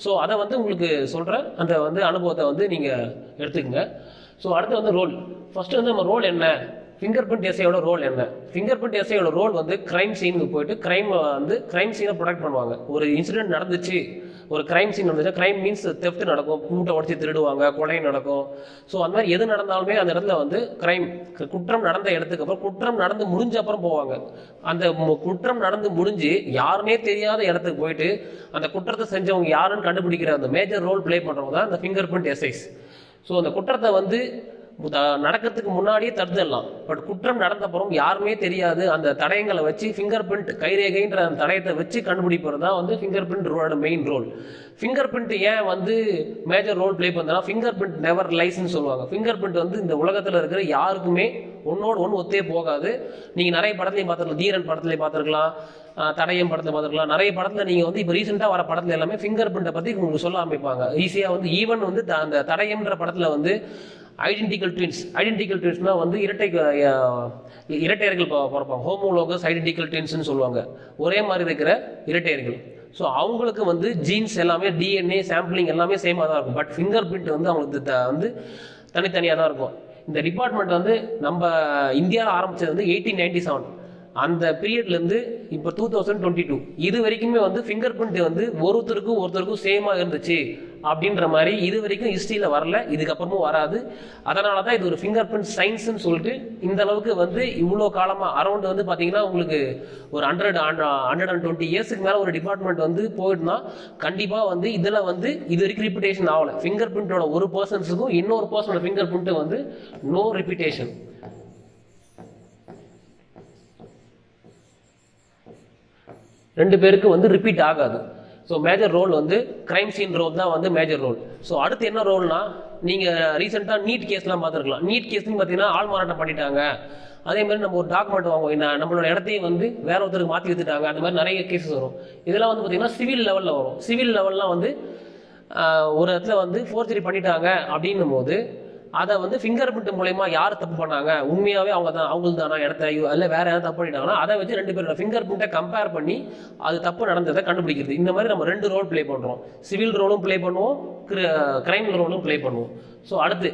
[SPEAKER 1] ஸோ அதை வந்து உங்களுக்கு சொல்கிறேன் அந்த வந்து அனுபவத்தை வந்து நீங்கள் எடுத்துக்கங்க. ஸோ அடுத்து வந்து ரோல் ஃபஸ்ட்டு வந்து நம்ம ரோல் என்ன? ஃபிங்கர் பிரிண்ட் எஸ்ஐயோட ரோல் என்ன? ஃபிங்கர் பிரிண்ட் எஸ்ஐயோட ரோல் வந்து கிரைம் சீனுக்கு போயிட்டு கிரைம் வந்து கிரைம் சீனை ப்ரொடெக்ட் பண்ணுவாங்க. ஒரு இன்சிடென்ட் நடந்துச்சு ஒரு கிரைம் சீன் நடந்துச்சு கிரைம் மீன்ஸ் தெஃப்ட் நடக்கும் மூட்டை உடச்சி திருடுவாங்க கொலை நடக்கும். ஸோ அந்த மாதிரி எது நடந்தாலுமே அந்த இடத்துல வந்து கிரைம் குற்றம் நடந்த இடத்துக்கு அப்புறம் குற்றம் நடந்து முடிஞ்ச அப்புறம் போவாங்க. அந்த மு- குற்றம் நடந்து முடிஞ்சு யாருமே தெரியாத இடத்துக்கு போயிட்டு அந்த குற்றத்தை செஞ்சவங்க யாருன்னு கண்டுபிடிக்கிற அந்த மேஜர் ரோல் ப்ளே பண்ணுறவங்க தான் அந்த ஃபிங்கர் பிரிண்ட் எஸ்ஐஸ் ஸோ அந்த குற்றத்தை வந்து நடக்கிறதுக்கு முன்னாடியே தடுத்துடலாம். பட் குற்றம் நடந்த அப்புறம் யாருமே தெரியாது. அந்த தடயங்களை வச்சு ஃபிங்கர் பிரிண்ட் கைரேகைன்ற அந்த தடயத்தை வச்சு கண்டுபிடிப்பது தான் வந்து ஃபிங்கர் பிரிண்ட் ரோட மெயின் ரோல் ஃபிங்கர் பிரிண்ட் ஏன் வந்து மேஜர் ரோல் ப்ளே பண்ணுறா ஃபிங்கர் பிரிண்ட் நெவர் லைசன்ஸ் சொல்லுவாங்க. ஃபிங்கர் பிரிண்ட் வந்து இந்த உலகத்தில் இருக்கிற யாருக்குமே ஒன்னோடு ஒன்று ஒத்தே போகாது. நீங்கள் நிறைய படத்துலையும் பார்த்துருக்கலாம். தீரன் படத்துலையும் பார்த்துருக்கலாம். தடையம் தடயம் படத்தில் பார்த்துருக்கலாம். நிறைய படத்தில் நீங்கள் வந்து இப்போ ரீசெண்டாக வர படத்தில் எல்லாமே ஃபிங்கர் பிரிண்ட்டை பற்றி உங்களுக்கு சொல்ல ஆரம்பிப்பாங்க. ஈஸியாக வந்து ஈவன் வந்து த- அந்த தடயம்ன்ற படத்தில் வந்து ஐடென்டிக்கல் ட்வின்ஸ் ஐடென்டிக்கல் ட்வின்ஸ்னால் வந்து இரட்டை இரட்டையர்கள் பிறப்பாங்க. ஹோமோலோகஸ் ஐடென்டிக்கல் ட்வின்ஸ்னு சொல்லுவாங்க. ஒரே மாதிரி இருக்கிற இரட்டையர்கள் ஸோ அவங்களுக்கு வந்து ஜீன்ஸ் எல்லாமே டிஎன்ஏ சாம்பிளிங் எல்லாமே சேமாக தான் இருக்கும். பட் ஃபிங்கர் பிரிண்ட் வந்து அவங்களுக்கு த- வந்து தனித்தனியாக தான் இருக்கும். இந்த டிபார்ட்மெண்ட் வந்து நம்ம இந்தியாவில் ஆரம்பிச்சது வந்து எயிட்டீன் நைன்டி செவன் அந்த பீரியட்லேருந்து இப்போ டூ தௌசண்ட் டுவெண்ட்டி டூ இது வரைக்குமே வந்து ஃபிங்கர் பிரிண்ட் வந்து ஒருத்தருக்கும் ஒருத்தருக்கும் சேமாக இருந்துச்சு அப்படின்ற மாதிரி இது வரைக்கும் ஹிஸ்ட்ரியில் வரல இதுக்கப்புறமும் வராது. அதனால தான் இது ஒரு ஃபிங்கர் பிரிண்ட் சயின்ஸ்னு சொல்லிட்டு இந்த அளவுக்கு வந்து இவ்வளோ காலமாக அரௌண்ட் வந்து பார்த்தீங்கன்னா உங்களுக்கு ஒரு ஹண்ட்ரட் ஹண்ட்ரட் அண்ட் டுவெண்ட்டி இயர்ஸ்க்கு மேலே ஒரு டிபார்ட்மெண்ட் வந்து போயிட்டுனா கண்டிப்பாக வந்து இதில் வந்து இது வரைக்கும் ரிப்பிட்டேஷன் ஆகலை. ஃபிங்கர் பிரிண்ட்டோட ஒரு பர்சன்ஸுக்கும் இன்னொரு பர்சனோட ஃபிங்கர் பிரிண்ட்டு வந்து நோ ரிப்பிட்டேஷன் ரெண்டு பேருக்கு வந்து ரிப்பீட் ஆகாது. ஸோ மேஜர் ரோல் வந்து கிரைம் சீன் ரோல் தான் வந்து மேஜர் ரோல் ஸோ அடுத்து என்ன ரோல்னா நீங்கள் ரீசெண்டாக நீட் கேஸ்லாம் பார்த்துருக்கலாம். நீட் கேஸ்னு பார்த்தீங்கன்னா ஆள் மாறாட்டம் பண்ணிட்டாங்க. அதே மாதிரி நம்ம ஒரு டாக்குமெண்ட் வாங்குவோம். என்ன நம்மளோட இடத்தையும் வந்து வேற ஒருத்தருக்கு மாற்றி வித்துட்டாங்க. அந்த மாதிரி நிறைய கேசஸ் வரும். இதெல்லாம் வந்து பார்த்தீங்கன்னா சிவில் லெவலில் வரும். சிவில் லெவல்லாம் வந்து ஒரு இடத்துல வந்து ஃபோர்ஜரி பண்ணிட்டாங்க அப்படின்னும் போது அதை வந்து ஃபிங்கர் பிரிண்ட் மூலயமா யார் தப்பு பண்ணாங்க? உண்மையாகவே அவங்க தான் அவங்களுக்கு தானா இடத்த இல்லை வேற யாரும் தப்பு பண்ணிட்டாங்கன்னா அதை வச்சு ரெண்டு பேரோட ஃபிங்கர் பிரிண்ட்டை கம்பேர் பண்ணி அது தப்பு நடந்ததை கண்டுபிடிக்கிறது. இந்த மாதிரி நம்ம ரெண்டு ரோல் ப்ளே பண்ணுறோம் சிவில் ரோலும் ப்ளே பண்ணுவோம் கிரைம் ரோலும் ப்ளே பண்ணுவோம். ஸோ அடுத்து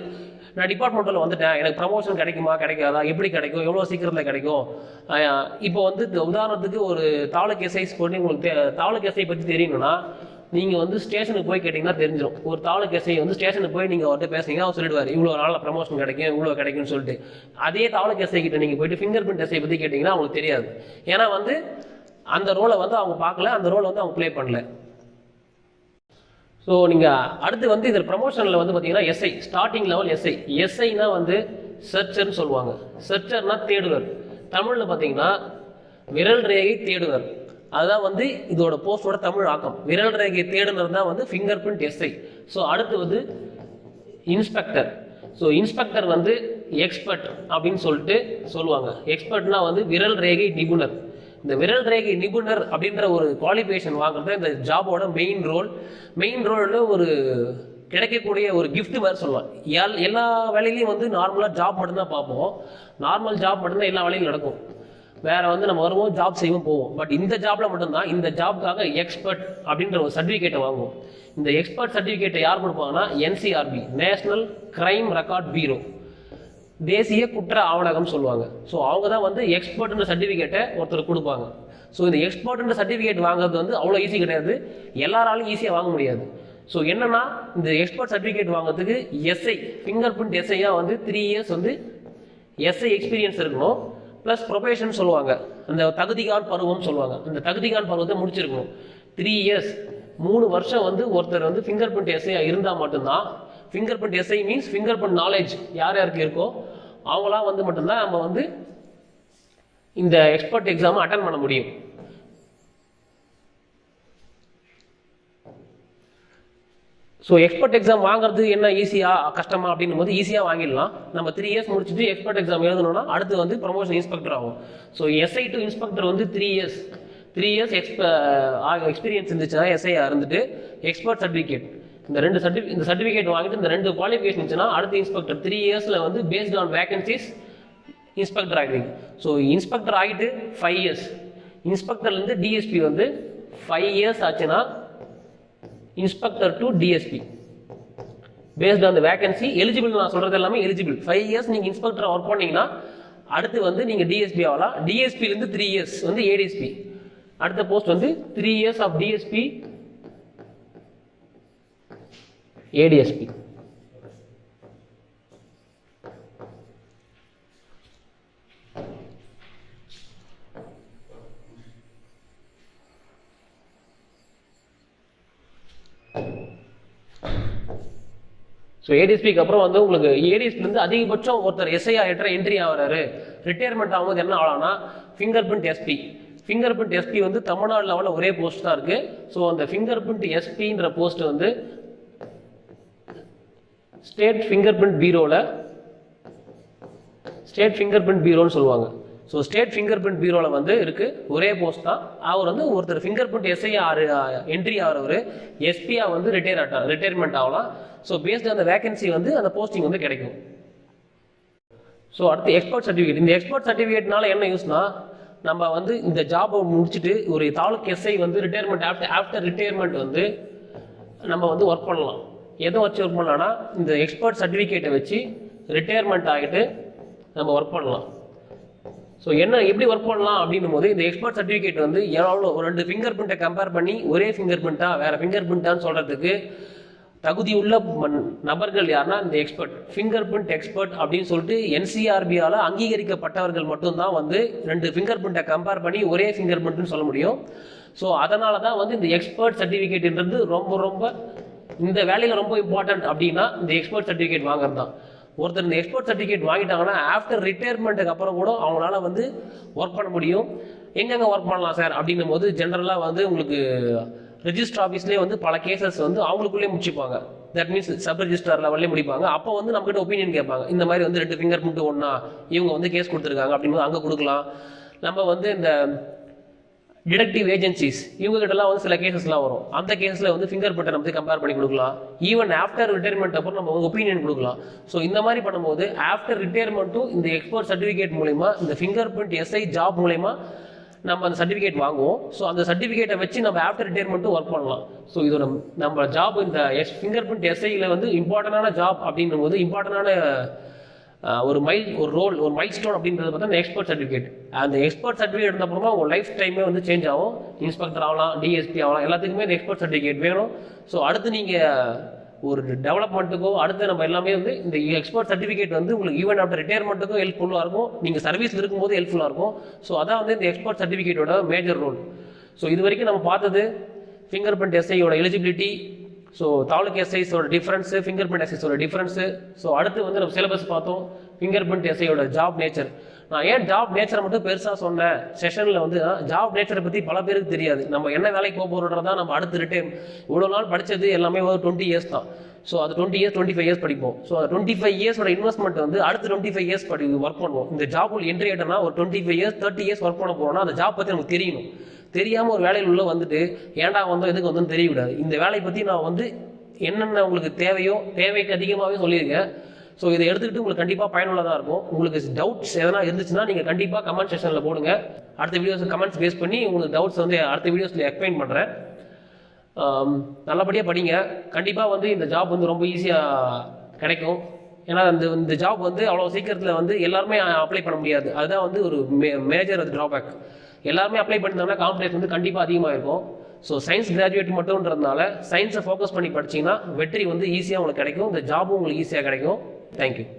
[SPEAKER 1] நான் டிபார்ட்மெண்ட்டில் வந்துட்டேன். எனக்கு ப்ரமோஷன் கிடைக்குமா கிடைக்காதா எப்படி கிடைக்கும் எவ்வளோ சீக்கிரத்தில் கிடைக்கும்? இப்போ வந்து இந்த உதாரணத்துக்கு ஒரு தாலுக் எஸ்ஐஸ் பண்ணி உங்களுக்கு தே- தாலுக் எஸ்ஐ பற்றி தெரியணும்னா நீங்கள் வந்து ஸ்டேஷனுக்கு போய் கேட்டிங்கன்னா தெரிஞ்சிடும் ஒரு தாலுக்கு எஸ்ஐ வந்து ஸ்டேஷனுக்கு போய் நீங்கள் அவர்கிட்ட பேசுங்க அவர் சொல்லிடுவார். இவ்வளோ நாளில் ப்ரமோஷன் கிடைக்கும் இவ்வளோ கிடைக்கும்னு சொல்லிட்டு. அதே தாலுக்கு எஸ்ஐ கிட்ட நீங்கள் போயிட்டு ஃபிங்கர் பிரிண்ட் எஸ்ஐ பற்றி கேட்டிங்கன்னா அவங்களுக்கு தெரியாது. ஏன்னா வந்து அந்த ரோலை வந்து அவங்க பார்க்கல அந்த ரோலை வந்து அவங்க ப்ளே பண்ணல. ஸோ நீங்கள் அடுத்து வந்து இதில் ப்ரமோஷனில் வந்து பார்த்தீங்கன்னா எஸ்ஐ ஸ்டார்டிங் லெவல் எஸ்ஐ எஸ்ஐனா வந்து சர்ச்சர்னு சொல்லுவாங்க. சர்ச்சர்னா தேடுவர். தமிழில் பார்த்தீங்கன்னா விரல் ரேகை தேடுவர். அதுதான் வந்து இதோட போஸ்டோட தமிழ் ஆக்கம். விரல் ரேகை தேடுனர் தான் வந்து ஃபிங்கர் பிரிண்ட் எஸ்ஐ ஸோ அடுத்து வந்து இன்ஸ்பெக்டர் ஸோ இன்ஸ்பெக்டர் வந்து எக்ஸ்பர்ட் அப்படின்னு சொல்லிட்டு சொல்லுவாங்க. எக்ஸ்பர்ட்னா வந்து விரல் ரேகை நிபுணர். இந்த விரல் ரேகை நிபுணர் அப்படின்ற ஒரு குவாலிஃபிகேஷன் வாங்குறது இந்த ஜாபோட மெயின் ரோல் மெயின் ரோலில் ஒரு கிடைக்கக்கூடிய ஒரு கிஃப்ட் மாதிரி சொல்லுவேன் எல் எல்லா வேலையிலையும் வந்து நார்மலாக ஜாப் மட்டும்தான் பார்ப்போம். நார்மல் ஜாப் மட்டும்தான் எல்லா வேலையும் நடக்கும். வேற வந்து நம்ம வருவோம் ஜாப் செய்வோம் போவோம். பட் இந்த ஜாப்ல மட்டும்தான் இந்த ஜாப்க்காக எக்ஸ்பர்ட் அப்படின்ற ஒரு சர்டிஃபிகேட்டை வாங்குவோம். இந்த எக்ஸ்பர்ட் சர்டிஃபிகேட்டை யார் கொடுப்பாங்கன்னா NCRB national crime record bureau தேசிய குற்ற ஆவணகம் சொல்லுவாங்க. ஸோ அவங்க தான் வந்து எக்ஸ்பர்ட்ன்ற சர்டிஃபிகேட்டை ஒருத்தர் கொடுப்பாங்க. ஸோ இந்த எக்ஸ்பர்ட்ன்ற சர்டிஃபிகேட் வாங்குறது வந்து அவ்வளோ ஈஸி கிடையாது. எல்லாராலும் ஈஸியாக வாங்க முடியாது. ஸோ என்னன்னா இந்த எக்ஸ்பர்ட் சர்டிஃபிகேட் வாங்குறதுக்கு எஸ்ஐ ஃபிங்கர் பிரிண்ட் எஸ்ஐயாக வந்து த்ரீ இயர்ஸ் வந்து எஸ்ஐ எக்ஸ்பீரியன்ஸ் இருக்கணும். ப்ளஸ் ப்ரொபேஷன் சொல்லுவாங்க. அந்த தகுதிகான் பருவம் சொல்லுவாங்க. அந்த தகுதிகான் பருவத்தை முடிச்சிருக்கணும். த்ரீ இயர்ஸ் மூணு வருஷம் வந்து ஒருத்தர் வந்து ஃபிங்கர் பிரிண்ட் எஸ்ஐயாக இருந்தால் மட்டும்தான். Finger print SI means finger print knowledge யார் யாருக்கு இருக்கோ அவங்களாம் வந்து மட்டும்தான் நம்ம வந்து இந்த எக்ஸ்பர்ட் எக்ஸாமை அட்டன் பண்ண முடியும். ஸோ எக்ஸ்பர்ட் எக்ஸாம் வாங்குறது என்ன ஈஸியாக கஷ்டமா அப்படின்னும் போது ஈஸியாக வாங்கிடலாம். நம்ம த்ரீ இயர்ஸ் முடிச்சுட்டு எக்ஸ்பர்ட் எக்ஸாம் எழுதணும்னா அடுத்து வந்து ப்ரொமோஷன் இன்ஸ்பெக்டர் ஆகும். ஸோ எஸ்ஐ டு இன்ஸ்பெக்டர் வந்து த்ரீ இயர்ஸ் த்ரீ இயர்ஸ் எக்ஸ்ப எக்ஸ்பீரியன்ஸ் இருந்துச்சுன்னா எஸ்ஐயா இருந்துட்டு எக்ஸ்பர்ட் சர்டிஃபிகேட் இந்த ரெண்டு சர்டி இந்த சர்டிஃபிகேட் வாங்கிட்டு இந்த ரெண்டு குவாலிஃபிகேஷன் இருந்துச்சுன்னா அடுத்து இன்ஸ்பெக்டர் த்ரீ இயர்ஸில் வந்து பேஸ்ட் ஆன் வேகன்சிஸ் இன்ஸ்பெக்டர் ஆகிடுவீங்க ஸோ இன்ஸ்பெக்டர் ஆகிட்டு ஃபைவ் இயர்ஸ் இன்ஸ்பெக்டர்லேருந்து டிஎஸ்பி வந்து ஃபைவ் இயர்ஸ் ஆச்சுன்னா inspector to DSP based on vacancy eligible நான் சொல்றது எல்லாமே எலிஜிபிள் ஃபைவ் இயர்ஸ் நீங்கள் இன்ஸ்பெக்டர் ஒர்க் பண்ணீங்கன்னா அடுத்து வந்து நீங்கள் டிஎஸ்பி ஆகலாம். டிஎஸ்பிலேருந்து த்ரீ இயர்ஸ் வந்து ஏடிஎஸ்பி அடுத்த போஸ்ட் வந்து three years of DSP ADSP so ஏடிஎஸ்பிக்கு அப்புறம் வந்து உங்களுக்கு ஏடிஎஸ்பிலேருந்து அதிகபட்சம் ஒருத்தர் எஸ்ஐயா ஆகிட்ட என்ட்ரி ஆகிறாரு. ரிட்டையர்மெண்ட் ஆகும்போது என்ன ஆகலாம்னா finger print SP finger print SP வந்து தமிழ்நாடு லெவலில் ஒரே போஸ்ட் தான் இருக்குது ஸோ அந்த ஃபிங்கர் பிரிண்ட் எஸ்பின்ற போஸ்ட் வந்து ஸ்டேட் ஃபிங்கர் பிரிண்ட் பீரோவில் ஸ்டேட் ஃபிங்கர் பிரிண்ட் பீரோன்னு சொல்லுவாங்க. ஸோ ஸ்டேட் ஃபிங்கர் பிரிண்ட் பீரோவில் வந்து இருக்குது ஒரே போஸ்ட் தான். அவர் வந்து ஒருத்தர் ஃபிங்கர் பிரிண்ட் எஸ்ஐ ஆறு என்ட்ரி ஆகிறவர். எஸ்பியாக வந்து ரிட்டையர் ஆட்டார் ரிட்டையர்மெண்ட் ஆகலாம். ஸோ பேஸ்ட் அந்த வேகன்சி வந்து அந்த போஸ்டிங் வந்து கிடைக்கும். ஸோ அடுத்து எக்ஸ்பர்ட் சர்டிஃபிகேட் இந்த எக்ஸ்பர்ட் சர்டிஃபிகேட்னால என்ன யூஸ்னா நம்ம வந்து இந்த ஜாபை முடிச்சுட்டு ஒரு தாலுக் எஸ்ஐ வந்து ரிட்டையர்மெண்ட் ஆஃப்டர் ஆஃப்டர் ரிட்டையர்மெண்ட் வந்து நம்ம வந்து ஒர்க் பண்ணலாம். எதை வச்சு ஒர்க் பண்ணலாம்னா இந்த எக்ஸ்பர்ட் சர்டிஃபிகேட்டை வச்சு ரிட்டையர்மெண்ட் ஆகிட்டு நம்ம ஒர்க் பண்ணலாம். ஸோ என்ன எப்படி ஒர்க் பண்ணலாம் அப்படின்னும் போது இந்த எக்ஸ்பர்ட் சர்டிஃபிகேட் வந்து எவ்வளோ ஒரு ரெண்டு ஃபிங்கர் பிரிண்ட்டை கம்பேர் பண்ணி ஒரே ஃபிங்கர் பிரிண்ட்டா வேறு ஃபிங்கர் பிரிண்ட்டான்னு சொல்கிறதுக்கு தகுதியுள்ள நபர்கள் யாருன்னா இந்த எக்ஸ்பர்ட் ஃபிங்கர் பிரிண்ட் எக்ஸ்பர்ட் அப்படின்னு சொல்லிட்டு என்சிஆர்பியால் அங்கீகரிக்கப்பட்டவர்கள் மட்டும்தான் வந்து ரெண்டு ஃபிங்கர் பிரிண்ட்டை கம்பேர் பண்ணி ஒரே ஃபிங்கர் பிரிண்ட்னு சொல்ல முடியும். ஸோ அதனால தான் வந்து இந்த எக்ஸ்பர்ட் சர்டிஃபிகேட்ன்றது ரொம்ப ரொம்ப இந்த வேலையில் ரொம்ப இம்பார்ட்டன்ட் அப்படின்னா இந்த எக்ஸ்பர்ட் சர்டிஃபிகேட் வாங்குறது தான் ஒருத்தர் இந்த எக்ஸ்பர்ட் சர்டிஃபிகேட் வாங்கிட்டாங்கன்னா ஆஃப்டர் ரிட்டையர்மெண்ட்டுக்கு அப்புறம் கூட அவங்களால வந்து ஒர்க் பண்ண முடியும். எங்கெங்கே ஒர்க் பண்ணலாம் சார் அப்படின்னும் போது ஜென்ரலாக வந்து உங்களுக்கு ரிஜிஸ்டர் ஆஃபீஸ்லேயே வந்து பல கேசஸ் வந்து அவங்களுக்குள்ளே முடிச்சுப்பாங்க. தட் மீன்ஸ் சப் ரெஜிஸ்டர் லெவல்லே முடிப்பாங்க. அப்போ வந்து நம்மகிட்ட ஒப்பீனியன் கேட்பாங்க. இந்த மாதிரி வந்து ரெண்டு ஃபிங்கர் பிரிண்ட் ஒன்றா இவங்க வந்து கேஸ் கொடுத்துருக்காங்க அப்படின்னு அங்கே கொடுக்கலாம். நம்ம வந்து இந்த டிடெக்டிவ் ஏஜென்சிஸ் இவங்ககிட்டலாம் வந்து சில கேசஸ்லாம் வரும். அந்த கேஸில் வந்து ஃபிங்கர் பிரிண்ட்டை நம்ம கம்பேர் பண்ணி கொடுக்கலாம். ஈவன் ஆஃப்டர் ரிட்டையர்மெண்ட் அப்புறம் நம்ம ஒப்பீனியன் கொடுக்கலாம். ஸோ இந்த மாதிரி பண்ணும்போது ஆஃப்டர் ரிட்டையர்மெண்ட்டும் இந்த எக்ஸ்போர்ட் சர்டிஃபிகேட் மூலிமா இந்த ஃபிங்கர் பிரிண்ட் எஸ்ஐ ஜாப் மூலிமா நம்ம அந்த சர்டிஃபிகேட் வாங்குவோம். ஸோ அந்த சர்டிஃபிகேட்டை வச்சு நம்ம ஆஃப்டர் ரிட்டையர்மெண்ட்டும் ஒர்க் பண்ணலாம். ஸோ இது நம்ம நம்ம ஜாப் இந்த எஸ் ஃபிங்கர் பிரிண்ட் எஸ்ஐயில் வந்து இம்பார்ட்டண்டான ஜாப் அப்படின்னும் போது இம்பார்ட்டண்டான ஒரு மைல் ஒரு ரோல் ஒரு மைல் ஸ்டோன் அப்படின்றது பார்த்தா இந்த எக்ஸ்பர்ட் சர்டிஃபிகேட் அந்த எக்ஸ்பர்ட் சர்டிஃபிகேட் இருந்த அப்புறமா உங்கள் லைஃப் டைமே வந்து சேஞ்ச் ஆகும். இன்ஸ்பெக்டர் ஆகலாம் டிஎஸ்பி ஆகலாம் எல்லாத்துக்குமே இந்த எக்ஸ்பர்ட் சர்டிஃபிகேட் வேணும். ஸோ அடுத்து நீங்கள் ஒரு டெவலப்மெண்ட்டுக்கோ அடுத்து நம்ம எல்லாமே வந்து இந்த எக்ஸ்பர்ட் சர்டிஃபிகேட் வந்து உங்களுக்கு ஈவன் ஆஃப்டர் ரிட்டையர்மெண்ட்டுக்கும் ஹெல்ப்ஃபுல்லாக இருக்கும். நீங்கள் சர்வீஸ் இருக்கும்போது ஹெல்ப்ஃபுல்லாக இருக்கும். ஸோ அதான் வந்து இந்த எக்ஸ்பர்ட் சர்டிஃபிகேட்டோட மேஜர் ரோல் ஸோ இது வரைக்கும் நம்ம பார்த்தது ஃபிங்கர் பிரிண்ட் எஸ்ஐயோட எலிஜிபிலிட்டி ஸோ தாலுக் எஸ்ஐஸோட டிஃப்ரென்ஸு ஃபிங்கர் பிரிண்ட் எஸ்ஐஸோட டிஃப்ரென்ஸு ஸோ அடுத்து வந்து நம்ம சிலபஸ் பார்த்தோம். ஃபிங்கர் பிரிண்ட் எஸ்ஐயோட ஜாப் நேச்சர் நான் ஏன் ஜாப் நேச்சரை மட்டும் பெருசாக சொன்னேன்? செஷனில் வந்து ஜாப் நேச்சரை பற்றி பல பேருக்கு தெரியாது. நம்ம என்ன வேலைக்கு போக போகிறோன்றதா நம்ம அடுத்த ரிட்டைம் இவ்வளோ நாள் படித்தது எல்லாமே ஒரு டுவெண்ட்டி இயர்ஸ் தான். ஸோ அது twenty years twenty five years படிப்போம். ஸோ அது டுவெண்ட்டி ஃபைவ் இயர்ஸோட இன்வெஸ்ட்மெண்ட் வந்து அடுத்த டுவெண்ட்டி ஃபைவ் இயர்ஸ் படி ஒர்க் பண்ணுவோம். இந்த ஜாப் உள்ள என்ட்ரி ஆகிட்டோம்னா ஒரு twenty five years thirty years work பண்ண போகிறோம்னா அந்த ஜாப் பற்றி நமக்கு தெரியணும். தெரியாமல் ஒரு வேலையில் உள்ள வந்துட்டு ஏன்டா வந்தோம் எதுக்கு வந்தோம்னு தெரியக்கூடாது. இந்த வேலையை பற்றி நான் வந்து என்னென்ன உங்களுக்கு தேவையோ தேவைக்கு அதிகமாகவே சொல்லியிருக்கேன். ஸோ இதை எடுத்துக்கிட்டு உங்களுக்கு கண்டிப்பாக பயனுள்ளதாக இருக்கும். உங்களுக்கு டவுட்ஸ் எதனா இருந்துச்சுன்னா நீங்கள் கண்டிப்பாக கமெண்ட் செக்ஷனில் போடுங்க. அடுத்த வீடியோஸ் கமெண்ட்ஸ் பேஸ் பண்ணி உங்களுக்கு டவுட்ஸ் வந்து அடுத்த வீடியோஸில் எக்ஸ்பிளைன் பண்ணுறேன் நல்லபடியாக படிங்க. கண்டிப்பாக வந்து இந்த ஜாப் வந்து ரொம்ப ஈஸியாக கிடைக்கும். ஏன்னா இந்த இந்த ஜாப் வந்து அவ்வளோ சீக்கிரத்தில் வந்து எல்லாருமே அப்ளை பண்ண முடியாது. அதுதான் வந்து ஒரு மே மேஜர் அது ட்ராபேக் எல்லாருமே அப்ளை பண்ணிருந்தாங்கன்னா காம்படிஷன் வந்து கண்டிப்பாக அதிகமாக இருக்கும் ஸோ சயின்ஸ் கிராஜுவேட் மட்டும்ன்றதுனால சயின்ஸை ஃபோக்கஸ் பண்ணி படிச்சீங்கன்னா வெற்றி வந்து ஈஸியாக உங்களுக்கு கிடைக்கும். இந்த ஜாபும் உங்களுக்கு ஈஸியாக கிடைக்கும். Thank you.